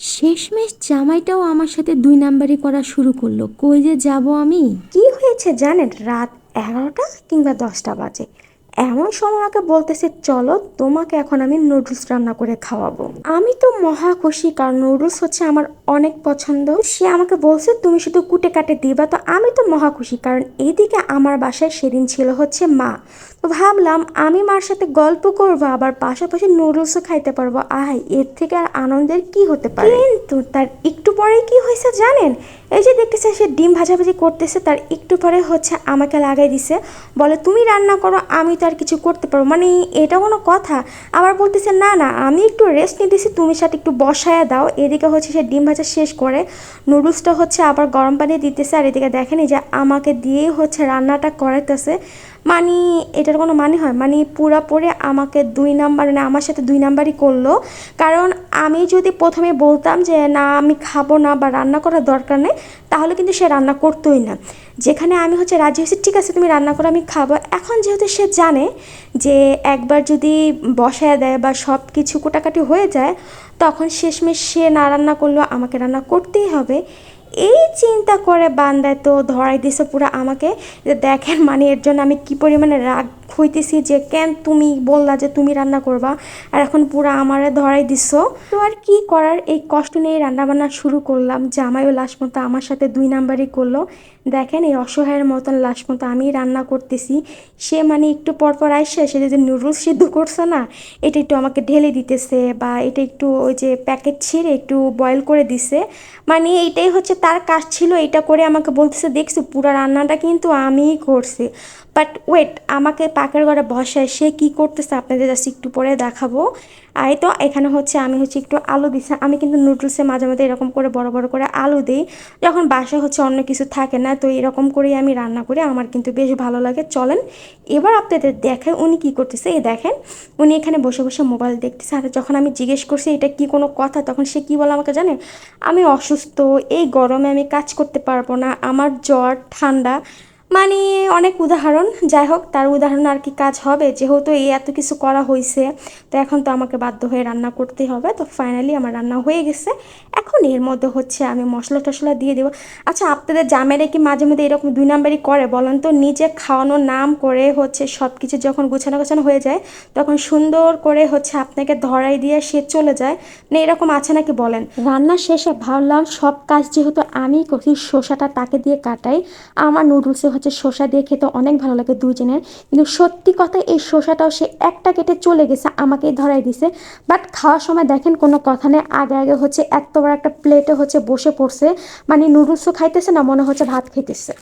শেষমেশ জামাইটাও আমার সাথে দুই নাম্বারই করা শুরু করল। কই যে যাব আমি? কি হয়েছে জানেন? রাত এগারোটা কিংবা দশটা বাজে। এমন সময় আমাকে বলতেছে, চলো তোমাকে এখন আমি নুডলস রান্না করে খাওয়াবো। আমি তো মহা খুশি, কারণ নুডলস হচ্ছে আমার অনেক পছন্দ। সে আমাকে বলছে, তুমি শুধু কুটে কাটে দিবা। তো আমি তো মহা খুশি, কারণ এইদিকে আমার বাসায় সেদিন ছিল হচ্ছে মা। তো ভাবলাম, আমি মার সাথে গল্প করব, আবার পাশাপাশি নুডলসও খাইতে পারব। আহাই, এর থেকে আর আনন্দের কি হতে পারে? কিন্তু তার একটু পরে কি হয়েছে জানেন? এই যে দেখতেছে, সে ডিম ভাজাভাজি করতেছে, তার একটু পরে হচ্ছে আমাকে লাগাই দিছে। বলে, তুমি রান্না করো, আমি তো আর কিছু করতে পারব। মানে এটা কোনো কথা। আবার বলতেছে, না না, আমি একটু রেস্ট নিতেছি তুমি সাথে একটু বসায় দাও। এদিকে হচ্ছে সে ডিম ভাজা শেষ করে। নুডলসটা হচ্ছে আবার গরম পানি দিতেছে আর এদিকে দেখেনি যে আমাকে দিয়েই হচ্ছে রান্নাটা করাইতেছে। মানে এটার কোনো মানে হয়? মানে পুরাপুরি আমাকে দুই নাম্বার মানে আমার সাথে দুই নাম্বারই করল। কারণ আমি যদি প্রথমে বলতাম যে, না, আমি খাব না বা রান্না করার দরকার নেই, তাহলে কিন্তু সে রান্না করতোই না। যেখানে আমি হচ্ছে রাজি হয়েছি, ঠিক আছে, তুমি রান্না করো, আমি খাব। এখন যেহেতু সে জানে যে একবার যদি বসায় দেয় বা সব কিছু কোটাকাটি হয়ে যায়, তখন শেষমেশ সে না রান্না করলেও আমাকে রান্না করতেই হবে। এই চিন্তা করে বান্দায় তো ধরাই দিছে পুরো আমাকে যে দেখেন মানে এর জন্য আমি কি পরিমাণে রাগ হইতেছি যে কেন তুমি বললা যে তুমি রান্না করবা? আর এখন পুরো আমারে ধরাই দিছো। তো আর কি করার? এই কষ্ট নিয়ে রান্না বান্না শুরু করলাম। জামাইও লাস্ট মতো আমার সাথে দুই নাম্বারই করল। দেখেন এই অসহায়ের মতন লাস্ট মতো আমি রান্না করতেছি। সে মানে একটু পরপর পর আইসে, সে যে নুডলস সিদ্ধ করছে না, এটা একটু আমাকে ঢেলে দিতেছে বা এটা একটু ওই যে প্যাকেট ছিঁড়ে একটু বয়েল করে দিছে। মানে এইটাই হচ্ছে তার কাজ ছিল এটা করে আমাকে বলতেছে, দেখছি পুরো রান্নাটা কিন্তু আমিই করছি। বাট ওয়েট আমাকে পাকের ঘরে বসায়, সে কি করতেছে আপনাদের জাস্ট একটু পরে দেখাবো। আর তো এখানে হচ্ছে আমি হচ্ছে একটু আলু দিছি। আমি কিন্তু নুডলসে মাঝে মাঝে এরকম করে বড় বড় করে আলু দিই। যখন বাসায় হচ্ছে অন্য কিছু থাকে না, তো এরকম করেই আমি রান্না করি। আমার কিন্তু বেশ ভালো লাগে। চলেন, এবার আপনাদের দেখেন উনি কি করতেছে। এই দেখেন, উনি এখানে বসে বসে মোবাইল দেখতেছে। আর যখন আমি জিজ্ঞেস করছি, এটা কি কোনো কথা? তখন সে কি বলে আমাকে জানে আমি অসুস্থ, এই গরমে আমি কাজ করতে পারব না। আমার জ্বর, ঠান্ডা মানে অনেক উদাহরণ। যাই হোক, তার উদাহরণ আর কি কাজ হবে। যেহেতু এই এত কিছু করা হয়েছে তো এখন তো আমাকে বাধ্য হয়ে রান্না করতেই হবে। তো ফাইনালি আমার রান্না হয়ে গেছে। এখন এর মধ্যে হচ্ছে আমি মশলা টশলা দিয়ে দেবো। আচ্ছা আপনাদের জামেরে কি মাঝে মধ্যে এরকম দুই নাম্বারই করে? বলেন তো, নিজে খাওয়ানো নাম করে হচ্ছে সব কিছু যখন গুছানো গোছানো হয়ে যায়, তখন সুন্দর করে হচ্ছে আপনাকে ধরাই দিয়ে সে চলে যায়। না এরকম আছে নাকি বলেন? রান্না শেষে ভাবলাম সব কাজ যেহেতু আমি করছি শসাটা তাকে দিয়ে কাটাই। আমার নুডলসে হচ্ছে শসা দিয়ে খেতে অনেক ভালো লাগে দুইজনের। কিন্তু সত্যি কথা এই শসাটাও সে একটা কেটে চলে গেছে, আমাকে ধরাই দিছে। বাট খাওয়ার সময় দেখেন কোনো কথা নেই। আগে আগে হচ্ছে এত বড় একটা প্লেটে হচ্ছে বসে পড়ছে। মানে নুডলসও খাইতেছে না, মনে হচ্ছে ভাত খাইতেছে।